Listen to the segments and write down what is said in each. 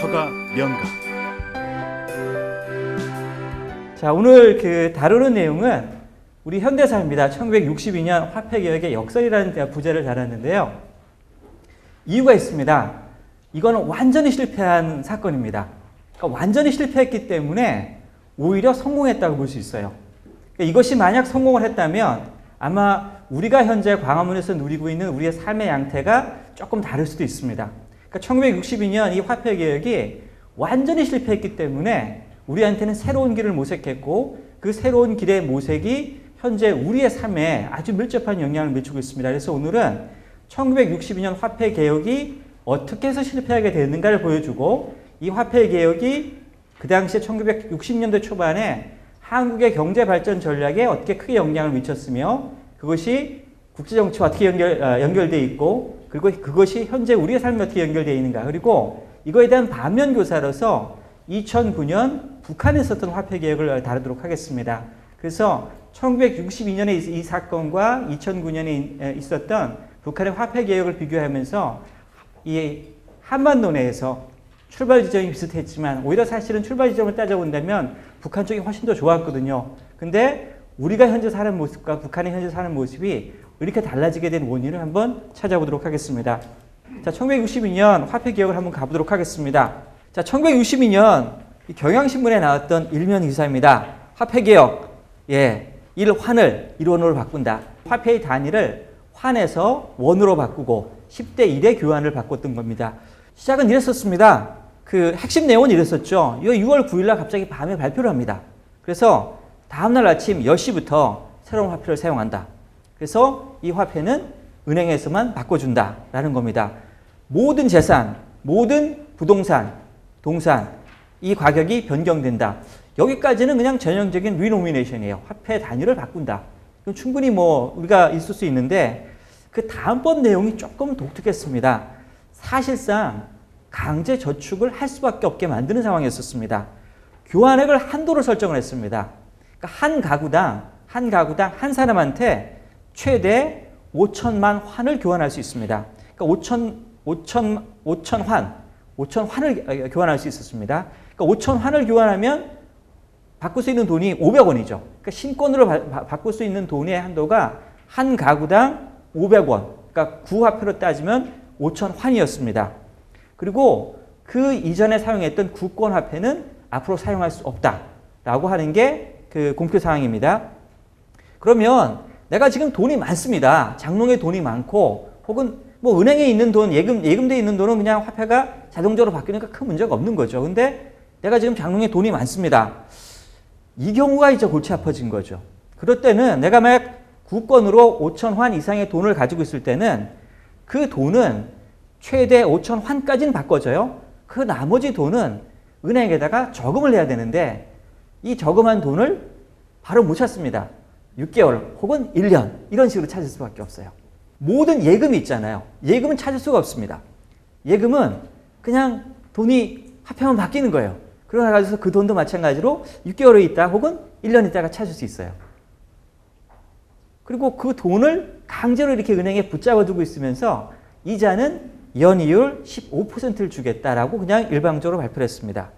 서가 명가 자, 오늘 그 다루는 내용은 우리 현대사입니다. 1962년 화폐개혁의 역설이라는 부제를 달았는데요. 이유가 있습니다. 이거는 완전히 실패한 사건입니다. 그러니까 완전히 실패했기 때문에 오히려 성공했다고 볼 수 있어요. 그러니까 이것이 만약 성공을 했다면 아마 우리가 현재 광화문에서 누리고 있는 우리의 삶의 양태가 조금 다를 수도 있습니다. 그러니까 1962년 이 화폐 개혁이 완전히 실패했기 때문에 우리한테는 새로운 길을 모색했고 그 새로운 길의 모색이 현재 우리의 삶에 아주 밀접한 영향을 미치고 있습니다. 그래서 오늘은 1962년 화폐 개혁이 어떻게 해서 실패하게 됐는가를 보여주고 이 화폐 개혁이 그 당시에 1960년대 초반에 한국의 경제 발전 전략에 어떻게 크게 영향을 미쳤으며 그것이 국제 정치와 어떻게 연결 어, 연결돼 있고 그리고 그것이 현재 우리의 삶에 어떻게 연결되어 있는가 그리고 이거에 대한 반면 교사로서 2009년 북한에 있었던 화폐 개혁을 다루도록 하겠습니다. 그래서 1962년에 이, 이 사건과 2009년에 있었던 북한의 화폐 개혁을 비교하면서 이 한반도 내에서 출발 지점이 비슷했지만 오히려 사실은 출발 지점을 따져본다면 북한 쪽이 훨씬 더 좋았거든요. 근데 우리가 현재 사는 모습과 북한의 현재 사는 모습이 이렇게 달라지게 된 원인을 한번 찾아보도록 하겠습니다. 자, 1962년 화폐 개혁을 한번 가보도록 하겠습니다. 자, 1962년 경향신문에 나왔던 일면 기사입니다. 화폐 개혁, 예, 1환을 1원으로 바꾼다. 화폐의 단위를 환에서 원으로 바꾸고 10대 1의 교환을 바꿨던 겁니다. 시작은 이랬었습니다. 그 핵심 내용은 이랬었죠. 이거 6월 9일날 갑자기 밤에 발표를 합니다. 그래서 다음날 아침 10시부터 새로운 화폐를 사용한다. 그래서 이 화폐는 은행에서만 바꿔준다라는 겁니다. 모든 재산, 모든 부동산, 동산, 이 가격이 변경된다. 여기까지는 그냥 전형적인 리노미네이션이에요. 화폐 단위를 바꾼다. 그럼 충분히 뭐 우리가 있을 수 있는데 그 다음번 내용이 조금 독특했습니다. 사실상 강제 저축을 할 수밖에 없게 만드는 상황이었습니다. 교환액을 한도를 설정을 했습니다. 그러니까 한 가구당 한 가구당 한 사람한테 최대 5천만 환을 교환할 수 있습니다. 그러니까 5천 5천 5천 환 5천 환을 교환할 수 있었습니다. 그러니까 5천 환을 교환하면 바꿀 수 있는 돈이 500원이죠. 그러니까 신권으로 바, 바 꿀 수 있는 돈의 한도가 한 가구당 500원. 그러니까 구화폐로 따지면 5천 환이었습니다. 그리고 그 이전에 사용했던 국권 화폐는 앞으로 사용할 수 없다라고 하는 게 그 공표 사항입니다. 그러면 내가 지금 돈이 많습니다. 장롱에 돈이 많고 혹은 뭐 은행에 있는 돈, 예금 예금돼 있는 돈은 그냥 화폐가 자동적으로 바뀌니까 큰 문제가 없는 거죠. 근데 내가 지금 장롱에 돈이 많습니다. 이 경우가 이제 골치 아파진 거죠. 그럴 때는 내가 만약 국권으로 5천 환 이상의 돈을 가지고 있을 때는 그 돈은 최대 5천 환까지는 바꿔줘요. 그 나머지 돈은 은행에다가 저금을 해야 되는데 이 저금한 돈을 바로 못 찾습니다. 6개월 혹은 1년 이런 식으로 찾을 수밖에 없어요. 모든 예금이 있잖아요. 예금은 찾을 수가 없습니다. 예금은 그냥 돈이 화폐만 바뀌는 거예요. 그러나 가지고 그 돈도 마찬가지로 6개월에 있다 혹은 1년 있다가 찾을 수 있어요. 그리고 그 돈을 강제로 이렇게 은행에 붙잡아 두고 있으면서 이자는 연이율 15%를 주겠다라고 그냥 일방적으로 발표를 했습니다.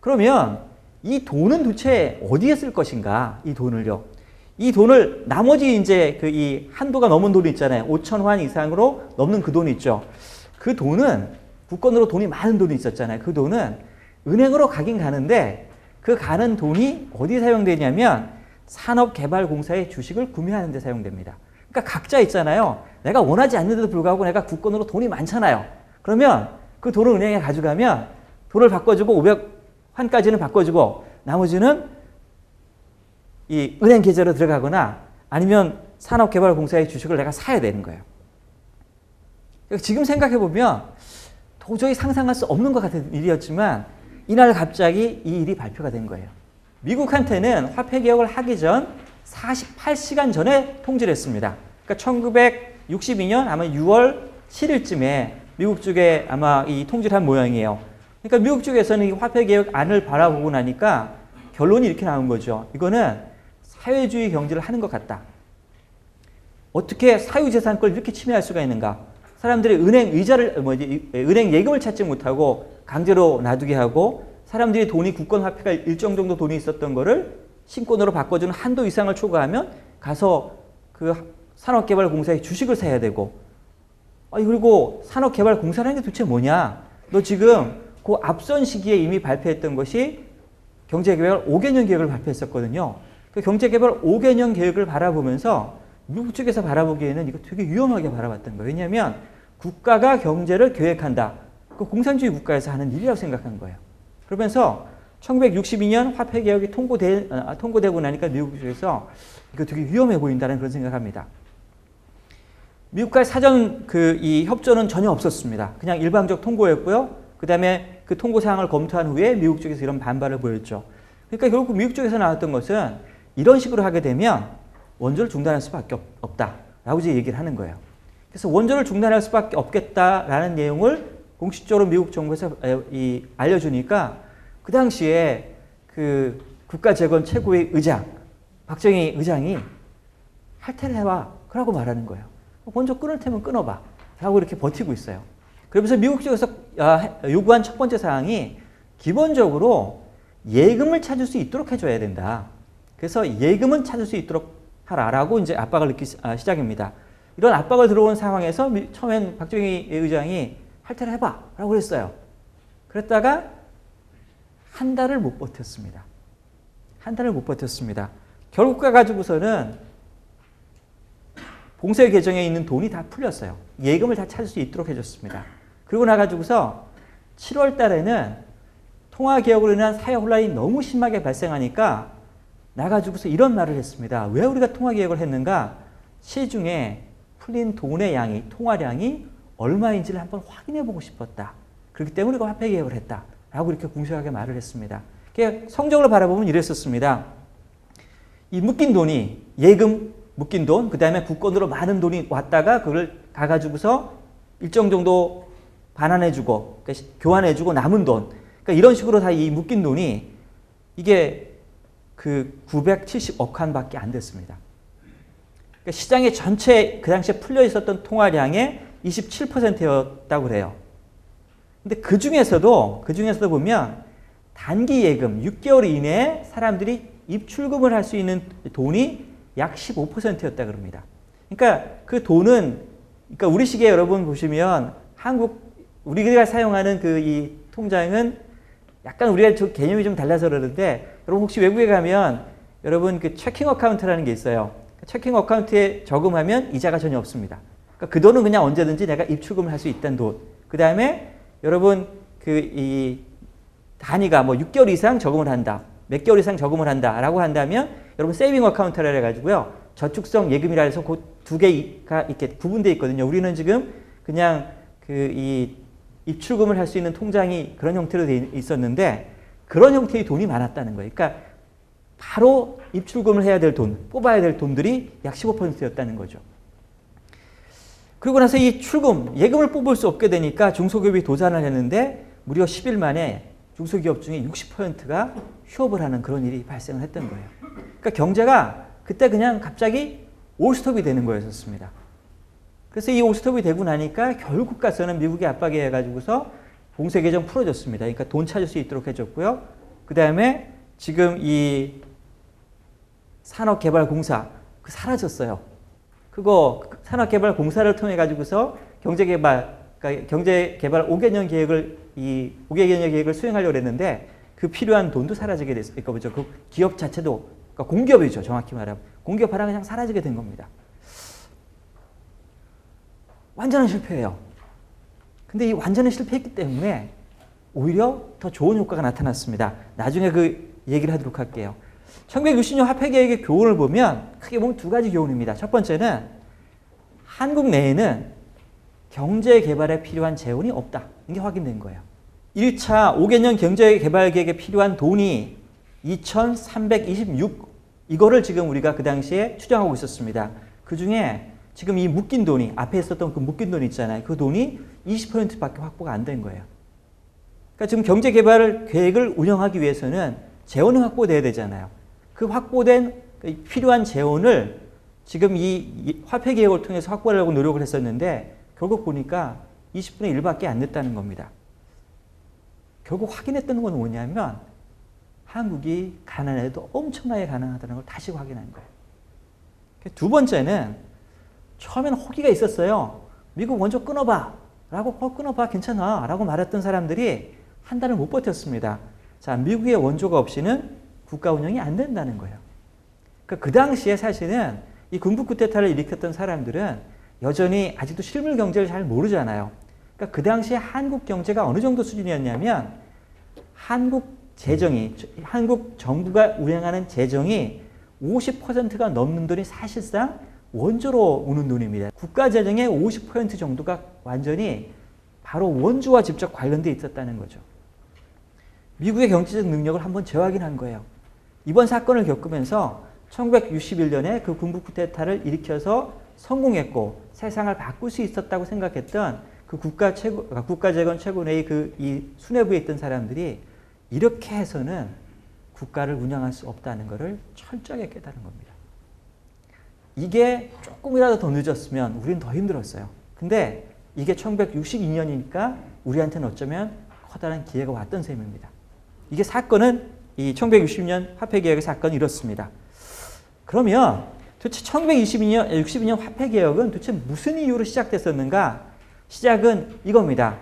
그러면 이 돈은 도대체 어디에 쓸 것인가? 이 돈을요. 이 돈을 나머지 이제 그 이 한도가 넘은 돈이 있잖아요. 5천 환 이상으로 넘는 그 돈이 있죠. 그 돈은 국권으로 돈이 많은 돈이 있었잖아요. 그 돈은 은행으로 가긴 가는데 그 가는 돈이 어디 사용되냐면 산업개발공사의 주식을 구매하는 데 사용됩니다. 그러니까 각자 있잖아요. 내가 원하지 않는데도 불구하고 내가 국권으로 돈이 많잖아요. 그러면 그 돈을 은행에 가져가면 돈을 바꿔주고 500환까지는 바꿔주고 나머지는 이 은행 계좌로 들어가거나 아니면 산업개발공사의 주식을 내가 사야 되는 거예요. 그러니까 지금 생각해 보면 도저히 상상할 수 없는 것 같은 일이었지만 이날 갑자기 이 일이 발표가 된 거예요. 미국한테는 화폐 개혁을 하기 전 48시간 전에 통지를 했습니다. 그러니까 1962년 아마 6월 7일쯤에 미국 쪽에 아마 이 통지를 한 모양이에요. 그러니까 미국 쪽에서는 이 화폐 개혁 안을 바라보고 나니까 결론이 이렇게 나온 거죠. 이거는 사회주의 경제를 하는 것 같다. 어떻게 사유재산권을 이렇게 침해할 수가 있는가? 사람들이 은행 의자를 뭐지 은행 예금을 찾지 못하고 강제로 놔두게 하고 사람들이 돈이 국권 화폐가 일정 정도 돈이 있었던 거를 신권으로 바꿔주는 한도 이상을 초과하면 가서 그 산업개발공사에 주식을 사야 되고 아니 그리고 산업개발공사라는 게 도대체 뭐냐? 너 지금 그 앞선 시기에 이미 발표했던 것이 경제개발 5개년 계획을 발표했었거든요. 그 경제개발 5개년 계획을 바라보면서 미국 쪽에서 바라보기에는 이거 되게 위험하게 바라봤던 거예요. 왜냐하면 국가가 경제를 계획한다. 그 공산주의 국가에서 하는 일이라고 생각한 거예요. 그러면서 1962년 화폐 개혁이 통보되, 아, 통보되고 나니까 미국 쪽에서 이거 되게 위험해 보인다는 그런 생각합니다. 미국과의 사전 그 이 협조는 전혀 없었습니다. 그냥 일방적 통보였고요. 그 다음에 그 통보 사항을 검토한 후에 미국 쪽에서 이런 반발을 보였죠. 그러니까 결국 미국 쪽에서 나왔던 것은 이런 식으로 하게 되면 원조를 중단할 수밖에 없, 없다라고 이제 얘기를 하는 거예요. 그래서 원조를 중단할 수밖에 없겠다라는 내용을 공식적으로 미국 정부에서 이 알려주니까 그 당시에 그 국가재건 최고의 의장 박정희 의장이 할테를 해와 그러고 말하는 거예요. 원조 끊을 테면 끊어봐 라고 이렇게 버티고 있어요. 그러면서 미국 쪽에서 아, 요구한 첫 번째 사항이 기본적으로 예금을 찾을 수 있도록 해줘야 된다. 그래서 예금은 찾을 수 있도록 하라라고 이제 압박을 넣기 아, 시작입니다. 이런 압박을 들어온 상황에서 미, 처음엔 박정희 의장이 할테를 해봐라고 그랬어요. 그랬다가 한 달을 못 버텼습니다. 한 달을 못 버텼습니다. 결국 가가지고서는 봉쇄 계정에 있는 돈이 다 풀렸어요. 예금을 다 찾을 수 있도록 해줬습니다. 그리고 나가지고서 7월 달에는 통화 개혁으로 인한 사회 혼란이 너무 심하게 발생하니까 나가지고서 이런 말을 했습니다. 왜 우리가 통화 개혁을 했는가? 시중에 풀린 돈의 양이 통화량이 얼마인지를 한번 확인해 보고 싶었다. 그렇기 때문에 우리가 화폐 개혁을 했다. 라고 이렇게 공식하게 말을 했습니다. 성적으로 바라보면 이랬었습니다. 이 묶인 돈이 예금 묶인 돈, 그 다음에 국권으로 많은 돈이 왔다가 그걸 가가지고서 일정 정도 반환해주고, 그러니까 교환해주고 남은 돈. 그러니까 이런 식으로 다 이 묶인 돈이 이게 그 970억 칸밖에 안 됐습니다. 그러니까 시장의 전체 그 당시에 풀려 있었던 통화량의 27%였다고 그래요. 근데 그 중에서도, 그 중에서도 보면 단기 예금 6개월 이내에 사람들이 입출금을 할 수 있는 돈이 약 15%였다 그럽니다. 그러니까 그 돈은 그러니까 우리 시계 여러분 보시면 한국 우리가 사용하는 그 이 통장은 약간 우리가 저 개념이 좀 달라서 그러는데 여러분 혹시 외국에 가면 여러분 그 체킹 어카운트라는 게 있어요. 체킹 어카운트에 저금하면 이자가 전혀 없습니다. 그러니까 그 돈은 그냥 언제든지 내가 입출금을 할 수 있다는 돈. 그 다음에 여러분 그 이 단위가 뭐 6개월 이상 저금을 한다. 몇 개월 이상 저금을 한다라고 한다면 여러분 세이빙 어카운트라 해가지고요. 저축성 예금이라 해서 그 두 개가 이렇게 구분되어 있거든요. 우리는 지금 그냥 그 이 입출금을 할 수 있는 통장이 그런 형태로 돼 있었는데 그런 형태의 돈이 많았다는 거예요. 그러니까 바로 입출금을 해야 될 돈, 뽑아야 될 돈들이 약 15%였다는 거죠. 그리고 나서 이 출금, 예금을 뽑을 수 없게 되니까 중소기업이 도산을 했는데 무려 10일 만에 중소기업 중에 60%가 휴업을 하는 그런 일이 발생을 했던 거예요. 그러니까 경제가 그때 그냥 갑자기 올스톱이 되는 거였었습니다. 그래서 이 올스톱이 되고 나니까 결국 가서는 미국이 압박에 해가지고서 봉쇄 개정 풀어줬습니다. 그러니까 돈 찾을 수 있도록 해줬고요. 그 다음에 지금 이 산업개발공사 그 사라졌어요. 그거 산업개발공사를 통해 가지고서 경제개발 그러니까 경제개발 5개년 계획을 이 5개년 계획을 수행하려고 했는데 그 필요한 돈도 사라지게 됐으니까 그죠. 그 기업 자체도 그러니까 공기업이죠. 정확히 말하면 공기업 하나 그냥 사라지게 된 겁니다. 완전한 실패예요. 근데 이 완전한 실패했기 때문에 오히려 더 좋은 효과가 나타났습니다. 나중에 그 얘기를 하도록 할게요. 1960년 화폐계획의 교훈을 보면 크게 보면 두 가지 교훈입니다. 첫 번째는 한국 내에는 경제 개발에 필요한 재원이 없다. 이게 확인된 거예요. 1차 5개년 경제 개발 계획에 필요한 돈이 2,326 이거를 지금 우리가 그 당시에 추정하고 있었습니다. 그 중에 지금 이 묶인 돈이 앞에 있었던 그 묶인 돈 있잖아요. 그 돈이 20%밖에 확보가 안 된 거예요. 그러니까 지금 경제 개발 계획을 운영하기 위해서는 재원이 확보돼야 되잖아요. 그 확보된 필요한 재원을 지금 이 화폐 개혁을 통해서 확보하려고 노력을 했었는데 결국 보니까 20분의 1밖에 안 됐다는 겁니다. 결국 확인했던 건 뭐냐면 한국이 가난해도 엄청나게 가난하다는 걸 다시 확인한 거예요. 두 번째는 처음에는 호기가 있었어요. 미국 원조 끊어봐. 라고 어, 끊어봐. 괜찮아. 라고 말했던 사람들이 한 달을 못 버텼습니다. 자, 미국의 원조가 없이는 국가 운영이 안 된다는 거예요. 그러니까 그 당시에 사실은 이 군부 쿠데타를 일으켰던 사람들은 여전히 아직도 실물 경제를 잘 모르잖아요. 그러니까 그 당시에 한국 경제가 어느 정도 수준이었냐면 한국 재정이 한국 정부가 운영하는 재정이 50%가 넘는 돈이 사실상 원조로 오는 돈입니다. 국가 재정의 50% 정도가 완전히 바로 원조와 직접 관련돼 있었다는 거죠. 미국의 경제적 능력을 한번 재확인한 거예요. 이번 사건을 겪으면서 1961년에 그 군부 쿠데타를 일으켜서 성공했고 세상을 바꿀 수 있었다고 생각했던 그 국가 최고 국가 재건 최고회의 그 이 수뇌부에 있던 사람들이 이렇게 해서는 국가를 운영할 수 없다는 것을 철저하게 깨달은 겁니다. 이게 조금이라도 더 늦었으면 우리는 더 힘들었어요. 근데 이게 1962년이니까 우리한테는 어쩌면 커다란 기회가 왔던 셈입니다. 이게 사건은 이 1960년 화폐개혁의 사건이 이렇습니다. 그러면 도대체 1922년, 62년 화폐개혁은 도대체 무슨 이유로 시작됐었는가? 시작은 이겁니다.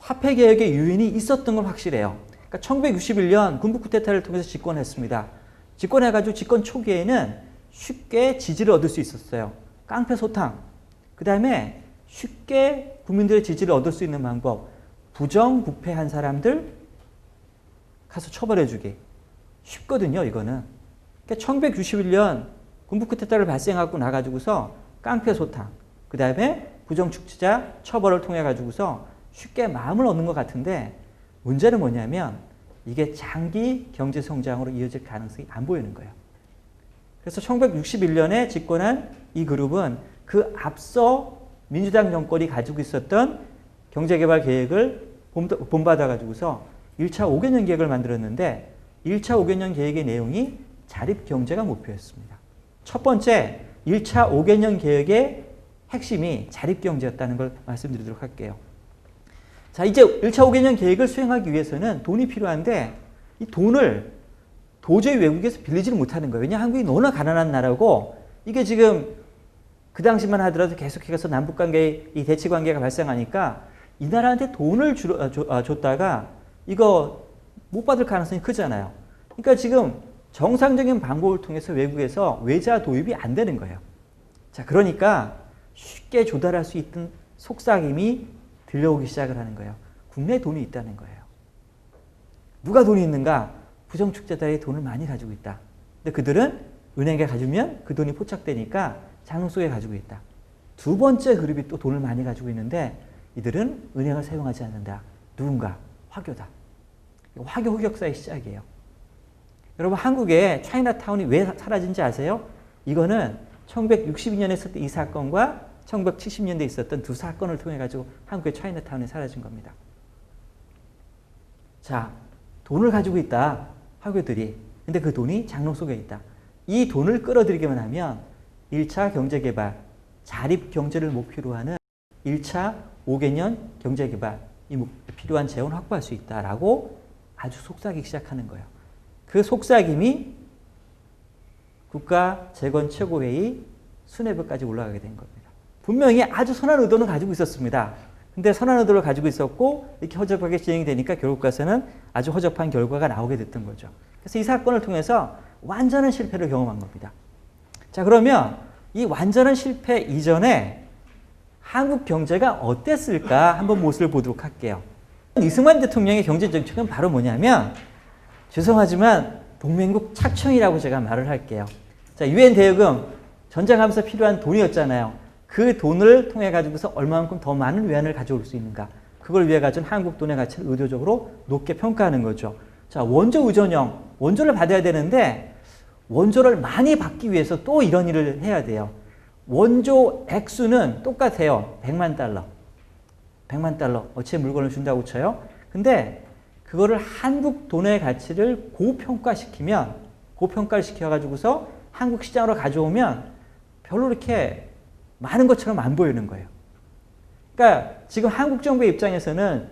화폐개혁의 유인이 있었던 건 확실해요. 그러니까 1961년 군부 쿠데타를 통해서 집권했습니다. 집권해가지고 집권 초기에는 쉽게 지지를 얻을 수 있었어요. 깡패 소탕. 그 다음에 쉽게 국민들의 지지를 얻을 수 있는 방법. 부정부패한 사람들 가서 처벌해주기. 쉽거든요, 이거는. 그러니까 1961년 군부 쿠데타를 발생하고 나가지고서 깡패 소탕. 그 다음에 부정축지자 처벌을 통해 가지고서 쉽게 마음을 얻는 것 같은데 문제는 뭐냐면 이게 장기 경제 성장으로 이어질 가능성이 안 보이는 거예요. 그래서 1961년에 집권한 이 그룹은 그 앞서 민주당 정권이 가지고 있었던 경제개발 계획을 본받아 가지고서 1차 5개년 계획을 만들었는데 1차 5개년 계획의 내용이 자립경제가 목표였습니다. 첫 번째 1차 5개년 계획의 핵심이 자립경제였다는 걸 말씀드리도록 할게요. 자, 이제 1차 5개년 계획을 수행하기 위해서는 돈이 필요한데 이 돈을 도저히 외국에서 빌리지를 못하는 거예요. 왜냐 한국이 너무나 가난한 나라고 이게 지금 그 당시만 하더라도 계속해서 남북 관계 이 대치 관계가 발생하니까 이 나라한테 돈을 주, 아, 줘, 아, 줬다가 이거 못 받을 가능성이 크잖아요. 그러니까 지금 정상적인 방법을 통해서 외국에서 외자 도입이 안 되는 거예요. 자, 그러니까 쉽게 조달할 수 있던 속삭임이 들려오기 시작을 하는 거예요. 국내에 돈이 있다는 거예요. 누가 돈이 있는가? 부정축제자들이 돈을 많이 가지고 있다. 근데 그들은 은행에 가지면 그 돈이 포착되니까 장롱 속에 가지고 있다. 두 번째 그룹이 또 돈을 많이 가지고 있는데 이들은 은행을 사용하지 않는다. 누군가? 화교다. 화교 흑역사의 시작이에요. 여러분 한국의 차이나타운이 왜 사라진지 아세요? 이거는 1962년에 있었던 이 사건과 1970년대에 있었던 두 사건을 통해 가지고 한국의 차이나타운이 사라진 겁니다. 자, 돈을 가지고 있다. 화교들이. 근데 그 돈이 장롱 속에 있다. 이 돈을 끌어들이기만 하면 1차 경제개발, 자립경제를 목표로 하는 1차 5개년 경제개발, 이 필요한 재원 확보할 수 있다라고 아주 속삭이기 시작하는 거예요. 그 속삭임이 국가 재건 최고회의 수뇌부까지 올라가게 된 겁니다. 분명히 아주 선한 의도는 가지고 있었습니다. 근데 선한 의도를 가지고 있었고 이렇게 허접하게 진행이 되니까 결국 가서는 아주 허접한 결과가 나오게 됐던 거죠. 그래서 이 사건을 통해서 완전한 실패를 경험한 겁니다. 자 그러면 이 완전한 실패 이전에 한국 경제가 어땠을까 한번 모습을 보도록 할게요. 이승만 대통령의 경제 정책은 바로 뭐냐면 죄송하지만 동맹국 착청이라고 제가 말을 할게요. 자, 유엔 대여금 전쟁하면서 필요한 돈이었잖아요. 그 돈을 통해 가지고서 얼마만큼 더 많은 외환을 가져올 수 있는가. 그걸 위해 가진 한국 돈의 가치를 의도적으로 높게 평가하는 거죠. 자, 원조 의존형. 원조를 받아야 되는데 원조를 많이 받기 위해서 또 이런 일을 해야 돼요. 원조 액수는 똑같아요. 100만 달러. 100만 달러. 어치의 물건을 준다고 쳐요. 근데 그거를 한국 돈의 가치를 고평가시키면 고평가를 시켜가지고서 한국 시장으로 가져오면 별로 이렇게 많은 것처럼 안 보이는 거예요. 그러니까 지금 한국 정부의 입장에서는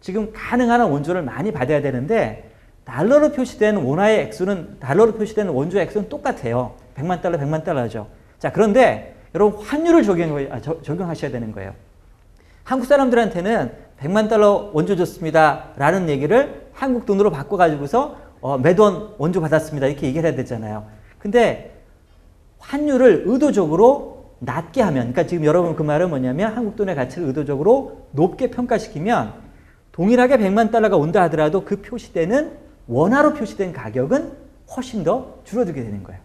지금 가능한 한 원조를 많이 받아야 되는데 달러로 표시된 원화의 액수는 달러로 표시되는 원조의 액수는 똑같아요. 100만 달러, 100만 달러죠. 자, 그런데 여러분 환율을 적용, 아, 저- 적용 하셔야 되는 거예요. 한국 사람들한테는 100만 달러 원조 줬습니다. 라는 얘기를 한국 돈으로 바꿔가지고서 어, 매돈 원조 받았습니다. 이렇게 얘기를 해야 되잖아요. 근데 환율을 의도적으로 낮게 하면, 그러니까 지금 여러분 그 말은 뭐냐면 한국 돈의 가치를 의도적으로 높게 평가시키면 동일하게 100만 달러가 온다 하더라도 그 표시되는 원화로 표시된 가격은 훨씬 더 줄어들게 되는 거예요.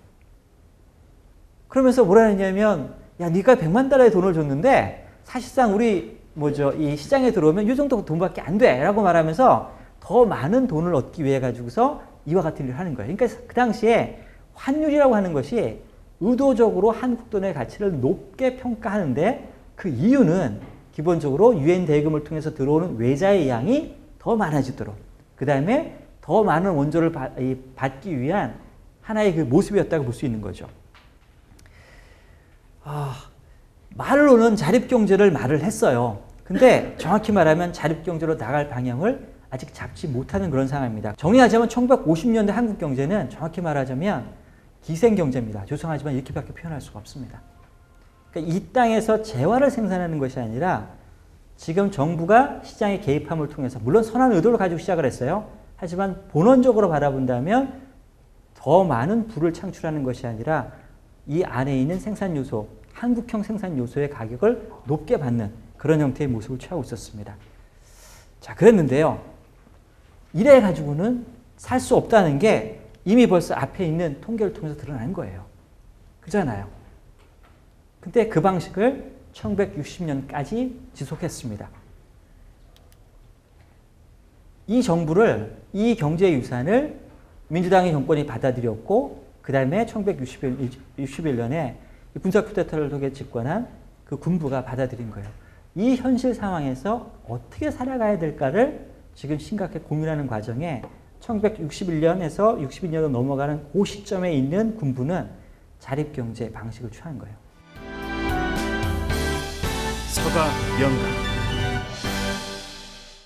그러면서 뭐라 했냐면 야 네가 100만 달러의 돈을 줬는데 사실상 우리 뭐죠 이 시장에 들어오면 이 정도 돈밖에 안 돼라고 말하면서 더 많은 돈을 얻기 위해 가지고서 이와 같은 일을 하는 거예요. 그러니까 그 당시에 환율이라고 하는 것이 의도적으로 한국 돈의 가치를 높게 평가하는데 그 이유는 기본적으로 유엔 대금을 통해서 들어오는 외자의 양이 더 많아지도록 그 다음에 더 많은 원조를 받기 위한 하나의 그 모습이었다고 볼 수 있는 거죠. 아, 말로는 자립경제를 말을 했어요. 근데 정확히 말하면 자립경제로 나갈 방향을 아직 잡지 못하는 그런 상황입니다. 정리하자면 1950년대 한국 경제는 정확히 말하자면 기생경제입니다. 죄송하지만 이렇게밖에 표현할 수가 없습니다. 그러니까 이 땅에서 재화를 생산하는 것이 아니라 지금 정부가 시장에 개입함을 통해서 물론 선한 의도를 가지고 시작을 했어요. 하지만 본원적으로 바라본다면 더 많은 부를 창출하는 것이 아니라 이 안에 있는 생산 요소, 한국형 생산 요소의 가격을 높게 받는 그런 형태의 모습을 취하고 있었습니다. 자, 그랬는데요. 이래 가지고는 살 수 없다는 게 이미 벌써 앞에 있는 통계를 통해서 드러난 거예요. 그잖아요. 근데 그 방식을 1960년까지 지속했습니다. 이 정부를, 이 경제 유산을 민주당의 정권이 받아들였고, 그 다음에 1961년에 군사 쿠데타를 통해 집권한 그 군부가 받아들인 거예요. 이 현실 상황에서 어떻게 살아가야 될까를 지금 심각하게 고민하는 과정에 1961년에서 62년으로 넘어가는 그 시점에 있는 군부는 자립경제 방식을 취한 거예요. 서가 연가